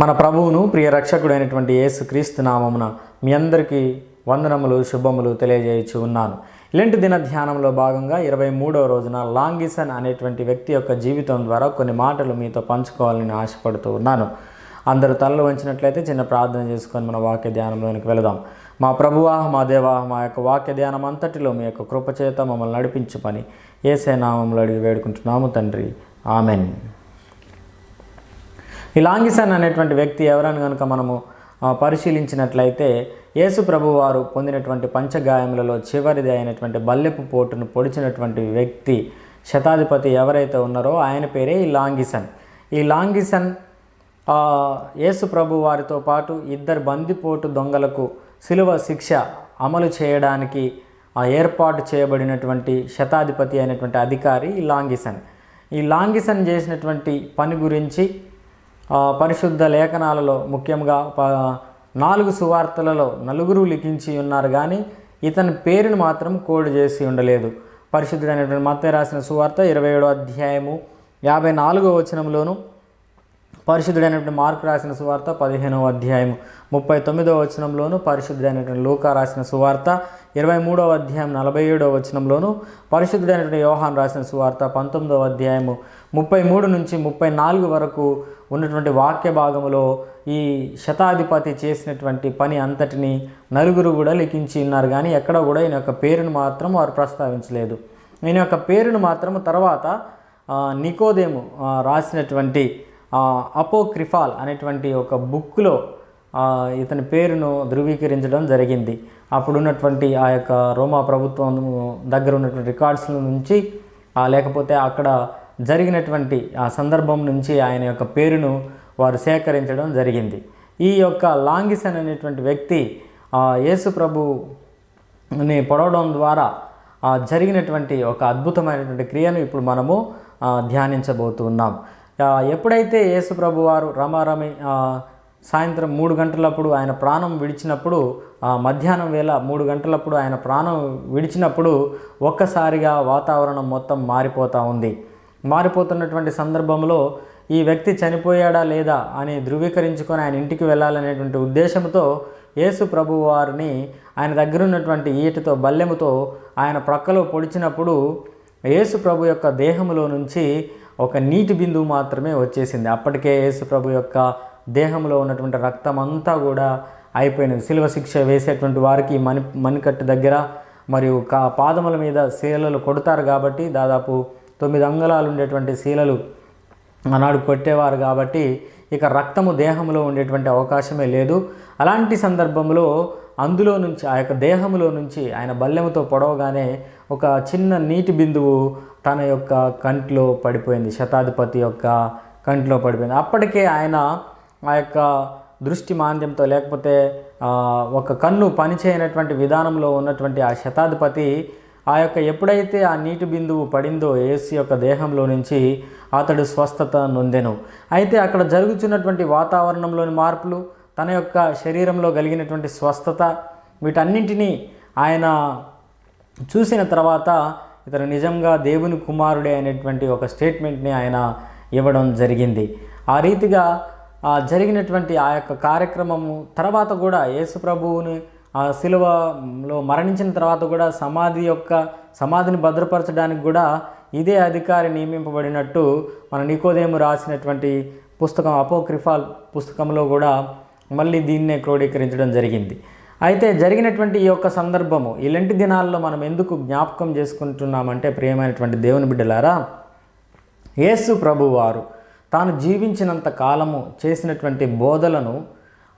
మన ప్రభువును ప్రియ రక్షకుడైనటువంటి యేసు క్రీస్తు నామమున మీ అందరికీ వందనములు శుభములు తెలియజేయచ్చు ఉన్నాను. ఇలాంటి దిన ధ్యానంలో భాగంగా ఇరవై మూడవ రోజున లాంగిసన్ అనేటువంటి వ్యక్తి యొక్క జీవితం ద్వారా కొన్ని మాటలు మీతో పంచుకోవాలని ఆశపడుతూ ఉన్నాను. అందరూ తలలు వంచినట్లయితే చిన్న ప్రార్థన చేసుకొని మన వాక్య ధ్యానంలోనికి వెళదాం. మా ప్రభువా మా దేవా మా యొక్క వాక్య ధ్యానం అంతటిలో మీ యొక్క కృపచేత మమ్మల్ని నడిపించు పని ఏసే నామంలో అడిగి వేడుకుంటున్నాము తండ్రి. ఆమెన్. ఈ లాంగిసన్ అనేటువంటి వ్యక్తి ఎవరని కనుక మనము పరిశీలించినట్లయితే యేసు ప్రభు వారు పొందినటువంటి పంచగాయములలో చివరిది అయినటువంటి బల్లెపు పోటును పొడిచినటువంటి వ్యక్తి శతాధిపతి ఎవరైతే ఉన్నారో ఆయన పేరే ఈ లాంగిసన్. ఈ లాంగిసన్ యేసు ప్రభు వారితో పాటు ఇద్దరు బందిపోటు దొంగలకు సిలువ శిక్ష అమలు చేయడానికి ఏర్పాటు చేయబడినటువంటి శతాధిపతి అయినటువంటి అధికారి ఈ లాంగిసన్. ఈ లాంగిసన్ చేసినటువంటి పని గురించి పరిశుద్ధ లేఖనాలలో ముఖ్యంగా ప- నాలుగు సువార్తలలో నలుగురు లిఖించి ఉన్నారు కానీ ఇతని పేరును మాత్రం కోడ్ చేసి ఉండలేదు. పరిశుద్ధుడైనటువంటి మత రాసిన సువార్త ఇరవై ఏడో అధ్యాయము యాభై నాలుగో వచనంలోను పరిశుద్ధుడైనటువంటి మార్కు రాసిన సువార్త పదిహేనవ అధ్యాయం ముప్పై తొమ్మిదవ వచనంలోను పరిశుద్ధుడైనటువంటి లూకా రాసిన సువార్త ఇరవై మూడవ అధ్యాయం నలభై ఏడవ వచనంలోను పరిశుద్ధుడైనటువంటి యోహాన్ రాసిన సువార్త పంతొమ్మిదవ అధ్యాయము ముప్పై మూడు నుంచి ముప్పై నాలుగు వరకు ఉన్నటువంటి వాక్య భాగములో ఈ శతాధిపతి చేసినటువంటి పని అంతటిని నలుగురు కూడా లిఖించి ఉన్నారు. కానీ ఎక్కడ కూడా ఈయన యొక్క పేరును మాత్రం వారు ప్రస్తావించలేదు. ఈయన యొక్క పేరును మాత్రం తర్వాత నికోదేము రాసినటువంటి అపోక్రిఫాల్ అనేటువంటి ఒక బుక్లో ఇతని పేరును ధృవీకరించడం జరిగింది. అప్పుడు ఉన్నటువంటి ఆ యొక్క రోమా ప్రభుత్వం దగ్గర ఉన్నటువంటి రికార్డ్స్ నుంచి లేకపోతే అక్కడ జరిగినటువంటి ఆ సందర్భం నుంచి ఆయన యొక్క పేరును వారు సేకరించడం జరిగింది. ఈ యొక్క లాంగిసన్ అనేటువంటి వ్యక్తి ఆ, యేసు ప్రభుని పొడవడం ద్వారా ఆ, జరిగినటువంటి ఒక అద్భుతమైనటువంటి క్రియను ఇప్పుడు మనము ఆ, ధ్యానించబోతున్నాం. ఎప్పుడైతే యేసు ప్రభు వారు రమారమి సాయంత్రం మూడు గంటలప్పుడు ఆయన ప్రాణం విడిచినప్పుడు మధ్యాహ్నం వేళ మూడు గంటలప్పుడు ఆయన ప్రాణం విడిచినప్పుడు ఒక్కసారిగా వాతావరణం మొత్తం మారిపోతూ ఉంది. మారిపోతున్నటువంటి సందర్భంలో ఈ వ్యక్తి చనిపోయాడా లేదా అని ధృవీకరించుకొని ఆయన ఇంటికి వెళ్ళాలనేటువంటి ఉద్దేశంతో యేసు ప్రభు వారిని ఆయన దగ్గర ఉన్నటువంటి ఈటతో బల్లెముతో ఆయన ప్రక్కలో పొడిచినప్పుడు యేసు ప్రభు యొక్క దేహములో నుంచి ఒక నీటి బిందువు మాత్రమే వచ్చేసింది. అప్పటికే యేసు ప్రభు యొక్క దేహంలో ఉన్నటువంటి రక్తం అంతా కూడా అయిపోయినది. శిలువ శిక్ష వేసేటువంటి వారికి మణి మణికట్టు దగ్గర మరియు కా పాదముల మీద శీలలు కొడతారు కాబట్టి దాదాపు తొమ్మిది అంగళాలు ఉండేటువంటి శీలలు ఆనాడు కొట్టేవారు కాబట్టి ఇక రక్తము దేహంలో ఉండేటువంటి అవకాశమే లేదు. అలాంటి సందర్భంలో అందులో నుంచి ఆ యొక్క దేహంలో నుంచి ఆయన బల్లెముతో పొడవగానే ఒక చిన్న నీటి బిందువు తన యొక్క కంట్లో పడిపోయింది శతాధిపతి యొక్క కంట్లో పడిపోయింది. అప్పటికే ఆయన ఆ యొక్క దృష్టి మాంద్యంతో లేకపోతే ఒక కన్ను పనిచేయనటువంటి విధానంలో ఉన్నటువంటి ఆ శతాధిపతి ఆ యొక్క ఎప్పుడైతే ఆ నీటి బిందువు పడిందో ఏసు యొక్క దేహంలో నుంచి అతడు స్వస్థత నొందెను. అయితే అక్కడ జరుగుతున్నటువంటి వాతావరణంలోని మార్పులు తన యొక్క శరీరంలో కలిగినటువంటి స్వస్థత వీటన్నింటినీ ఆయన చూసిన తర్వాత ఇతను నిజంగా దేవుని కుమారుడే అనేటువంటి ఒక స్టేట్మెంట్ని ఆయన ఇవ్వడం జరిగింది. ఆ రీతిగా జరిగినటువంటి ఆ యొక్క కార్యక్రమము తర్వాత కూడా యేసు ప్రభువుని ఆ శిలువలో మరణించిన తర్వాత కూడా సమాధి యొక్క సమాధిని భద్రపరచడానికి కూడా ఇదే అధికారి నియమింపబడినట్టు మన నికోదేము రాసినటువంటి పుస్తకం అపోక్రిఫాల్ పుస్తకంలో కూడా మళ్ళీ దీన్నే క్రోడీకరించడం జరిగింది. అయితే జరిగినటువంటి ఈ యొక్క సందర్భము ఇలాంటి దినాల్లో మనం ఎందుకు జ్ఞాపకం చేసుకుంటున్నామంటే ప్రియమైనటువంటి దేవుని బిడ్డలారా యేసు ప్రభువారు తాను జీవించినంత కాలము చేసినటువంటి బోధలను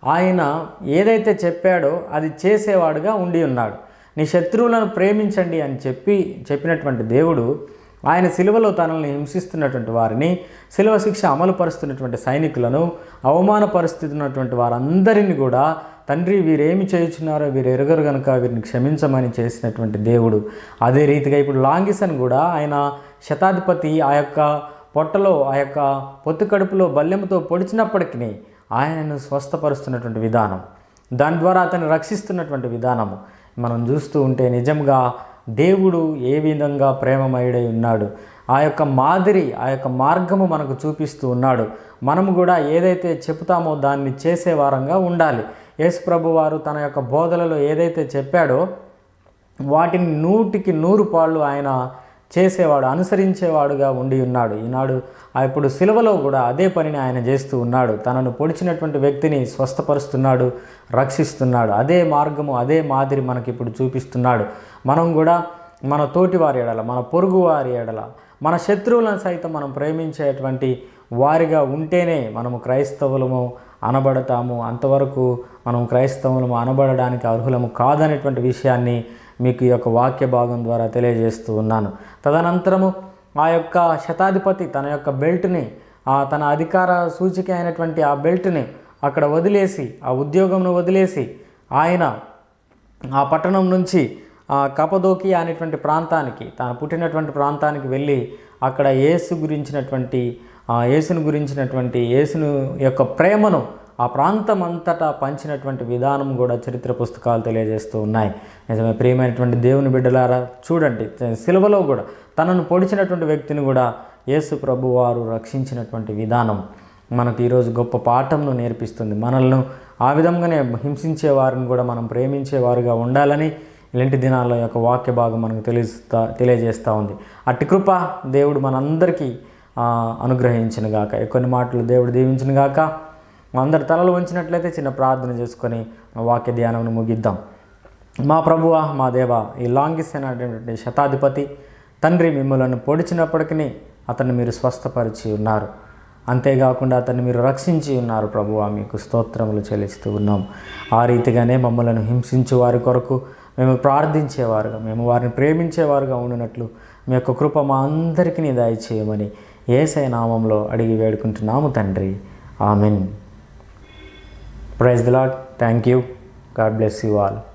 ఆయన ఏదైతే చెప్పాడో అది చేసేవాడుగా ఉండి ఉన్నాడు. నీ శత్రువులను ప్రేమించండి అని చెప్పి చెప్పినటువంటి దేవుడు ఆయన సిలువలో తనల్ని హింసిస్తున్నటువంటి వారిని సిలువ శిక్ష అమలు పరుస్తున్నటువంటి సైనికులను అవమానపరుస్తున్నటువంటి వారందరిని కూడా తండ్రి వీరేమి చేయుచున్నారో వీరు ఎరగరు కనుక వీరిని క్షమించమని చేసినటువంటి దేవుడు. అదే రీతిగా ఇప్పుడు లాంగిసన్ కూడా ఆయన శతాధిపతి ఆ యొక్క పొట్టలో ఆ యొక్క పొత్తు కడుపులో బల్లెముతో పొడిచినప్పటికీ ఆయనను స్వస్థపరుస్తున్నటువంటి విధానం. దాని ద్వారా అతను రక్షిస్తున్నటువంటి విధానము. మనం చూస్తూ ఉంటే నిజంగా దేవుడు ఏ విధంగా ప్రేమమయుడై ఉన్నాడు. ఆ యొక్క మాదిరి ఆ యొక్క మార్గము మనకు చూపిస్తూ ఉన్నాడు. మనము కూడా ఏదైతే చెబుతామో దాన్ని చేసే వారంగా ఉండాలి. యేసుప్రభు వారు తన యొక్క బోధలలో ఏదైతే చెప్పాడో వాటిని నూటికి నూరు పాళ్ళు ఆయన చేసేవాడు అనుసరించేవాడుగా ఉండి ఉన్నాడు. ఈనాడు ఇప్పుడు సిలువలో కూడా అదే పనిని ఆయన చేస్తూ ఉన్నాడు. తనను పొడిచినటువంటి వ్యక్తిని స్వస్థపరుస్తున్నాడు రక్షిస్తున్నాడు. అదే మార్గము అదే మాదిరి మనకి ఇప్పుడు చూపిస్తున్నాడు. మనం కూడా మన తోటి వారి ఎడల మన పొరుగు వారి ఎడల మన శత్రువులను సైతం మనం ప్రేమించేటువంటి వారిగా ఉంటేనే మనము క్రైస్తవులము అనబడతాము. అంతవరకు మనం క్రైస్తవులము అనబడడానికి అర్హులము కాదనేటువంటి విషయాన్ని మీకు ఈ యొక్క వాక్య భాగం ద్వారా తెలియజేస్తూ ఉన్నాను. తదనంతరము ఆ యొక్క శతాధిపతి తన యొక్క బెల్ట్ని తన అధికార సూచిక అయినటువంటి ఆ బెల్ట్ని అక్కడ వదిలేసి ఆ ఉద్యోగంను వదిలేసి ఆయన ఆ పట్టణం నుంచి ఆ కపదోకి అనేటువంటి ప్రాంతానికి తాను పుట్టినటువంటి ప్రాంతానికి వెళ్ళి అక్కడ యేసు గురించినటువంటి ఆ యేసును గురించినటువంటి యేసును యొక్క ప్రేమను ఆ ప్రాంతం అంతటా పంచినటువంటి విధానం కూడా చరిత్ర పుస్తకాలు తెలియజేస్తూ ఉన్నాయి. నిజమే ప్రియమైనటువంటి దేవుని బిడ్డలారా చూడండి సిలువలో కూడా తనను పొడిచినటువంటి వ్యక్తిని కూడా యేసు ప్రభు వారు రక్షించినటువంటి విధానం మనకు ఈరోజు గొప్ప పాఠంను నేర్పిస్తుంది. మనల్ని ఆ విధంగానే హింసించే వారిని కూడా మనం ప్రేమించేవారుగా ఉండాలని ఇలాంటి దినాల యొక్క వాక్య భాగం మనకు తెలుస్తా తెలియజేస్తూ ఉంది. అట్టి కృప దేవుడు మనందరికీ అనుగ్రహించిన గాక. కొన్ని మాటలు దేవుడు దీవించిన గాక. అందరి తలలు వంచినట్లయితే చిన్న ప్రార్థన చేసుకొని వాక్య ధ్యానం ముగిద్దాం. మా ప్రభువ మా దేవ ఈ లాంగిస్ అనేటువంటి శతాధిపతి తండ్రి మిమ్మల్ని పొడిచినప్పటికీ అతన్ని మీరు స్వస్థపరిచి ఉన్నారు. అంతేకాకుండా అతన్ని మీరు రక్షించి ఉన్నారు ప్రభువా మీకు స్తోత్రములు చెల్లిస్తూ ఉన్నాం. ఆ రీతిగానే మమ్మల్ని హింసించే వారి కొరకు మేము ప్రార్థించేవారుగా మేము వారిని ప్రేమించేవారుగా ఉండినట్లు మీ యొక్క కృప మా అందరికీ దయచేయమని ఏసై నామంలో అడిగి వేడుకుంటున్నాము తండ్రి. Amen. Praise the Lord thank you God bless you all.